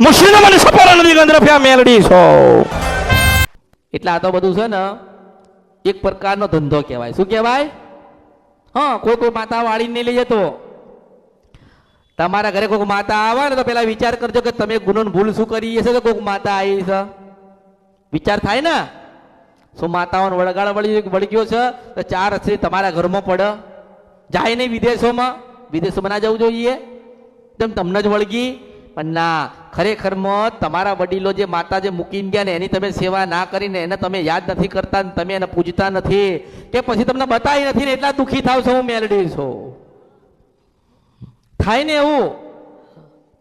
મુસ્લિમ મને સપોરા નદી ગંદ્રફ્યા મેલડી છો. એટલે આ તો બધું છે ને, એક પ્રકારનો ધંધો કહેવાય. શું કહેવાય? હા, કોઈ કોઈ માતા વાળીને લઈ જતો. તમારા ઘરે કોઈક માતા આવે ને તો પેલા વિચાર કરજો કે તમે ગુનો ભૂલ શું કરી હશે તો કોઈક માતા આવી છે વિચાર થાય ને? શું માતાઓને વળગાડ વળી વળી ગયો છે? તો ચાર હશે તમારા ઘરમાં પડે. જાય નહીં વિદેશોમાં. વિદેશોમાં ના જવું જોઈએ. તેમ તમને જ વળગી. પણ ના ખરેખરમાં તમારા વડીલો જે માતા જે મૂકીને ગયા ને, એની તમે સેવા ના કરીને એને તમે યાદ નથી કરતા ને તમે એને પૂજતા નથી કે પછી તમને બતાવી નથી ને, એટલા દુઃખી થાવ છો હું મેલડી છું. થાય ને એવું?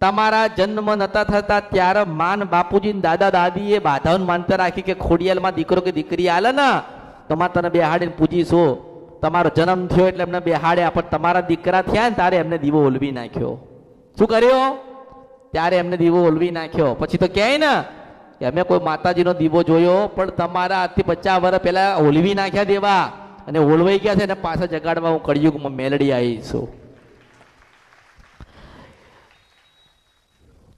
તમારા જન્મ નતા થતા ત્યારે માન બાપુજી દાદા દાદીએ બાધાઓને માનતા રાખી કે ખોડિયાલમાં દીકરો કે દીકરી આલે ને તમારે તને બેહાડીને પૂજીશો. તમારો જન્મ થયો એટલે એમને બેહાડ્યા, પણ તમારા દીકરા થયા ને, તારે એમને દીવો ઓલવી નાખ્યો. શું કર્યો? ત્યારે એમને દીવો ઓલવી નાખ્યો. પછી તો ક્યાંય ને કે અમે કોઈ માતાજીનો દીવો જોયો, પણ તમારા આજથી પચાસ વર્ષ પહેલા ઓલવી નાખ્યા દેવા. અને ઓલવાઈ ગયા છે ને પાછા જગાડવા હું કળિયુગમાં મેલડી આવી છું.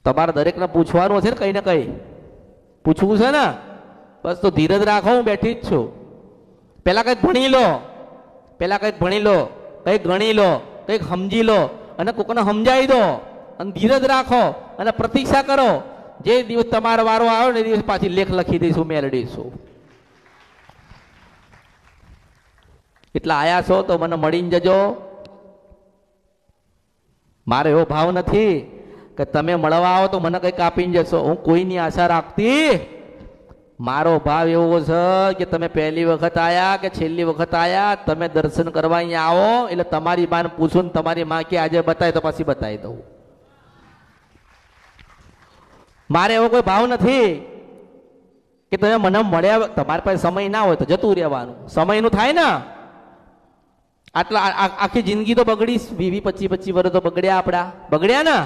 તમારે દરેકને પૂછવાનું છે ને કંઈ ને કંઈ. પૂછવું છે ને? બસ તો ધીરજ રાખો, હું બેઠી જ છું. પહેલાં કંઈક ભણી લો. પહેલાં કંઈક ભણી લો. કંઈક ગણી લો. કંઈક સમજી લો. અને કોકને સમજાવી દો. અને ધીરજ રાખો અને પ્રતીક્ષા કરો. જે દિવસ તમારો વારો આવ્યો ને એ દિવસ પાછી લેખ લખી દઈશું, મેળવીશું. એટલે આયા છો તો મને મળીને જજો. મારે એવો ભાવ નથી કે તમે મળવા આવો તો મને કંઈક આપીને જશો. હું કોઈની આશા રાખતી? મારો ભાવ એવો છે કે તમે પહેલી વખત આયા કે છેલ્લી વખત આયા, તમે દર્શન કરવા અહીંયા આવો, એટલે તમારી માને પૂછું ને તમારી માં કે આજે બતાય તો પછી બતાવી દઉં. મારે એવો કોઈ ભાવ નથી કે તમે મને મળ્યા તમારી પાસે સમય ના હોય તો જતું રહેવાનું. સમયનું થાય ને? આટલા આખી જિંદગી તો બગડી વીવી પચીસ પચીસ વર્ષ તો બગડ્યા આપણા બગડ્યા ને?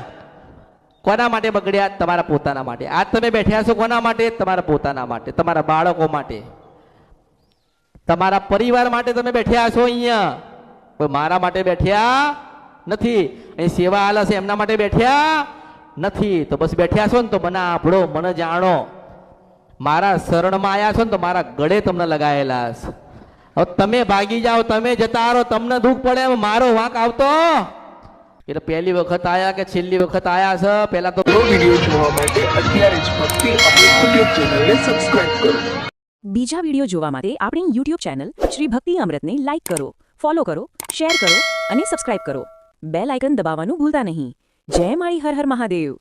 કોના માટે બગડ્યા? તમારા પોતાના માટે. આજ તમે બેઠ્યા છો કોના માટે? તમારા પોતાના માટે, તમારા બાળકો માટે. તમારા પરિવાર માટે તમે બેઠ્યા છો અહીંયા. કોઈ મારા માટે બેઠ્યા નથી. અહીં સેવા આલસ એમના માટે બેઠ્યા નથી તો બસ બેઠ્યા છો ને તો મને આભળો મને જાણો. મારા શરણમાં આવ્યા છો ને તો મારા ગળે તમને લગાયેલા છે હવે તમે ભાગી જાઓ તમે જતા રહો તમને દુઃખ પડે એમ મારો વાંક આવતો. એટલે પહેલી વખત આયા કે છેલ્લી વખત આયા છે પહેલા તો વીડિયો જોવા માટે અત્યારે જ ભક્તિ યુટ્યુબ ચેનલને સબસ્ક્રાઇબ કરો. બીજા વીડિયો જોવા માટે આપણી યુટ્યુબ ચેનલ શ્રી ભક્તિ અમૃતને લાઇક કરો ફોલો કરો શેર કરો અને સબસ્ક્રાઇબ કરો. બેલ આઇકન દબાવવાનું ભૂલતા નહીં. જય માળી હર હર મહાદેવ.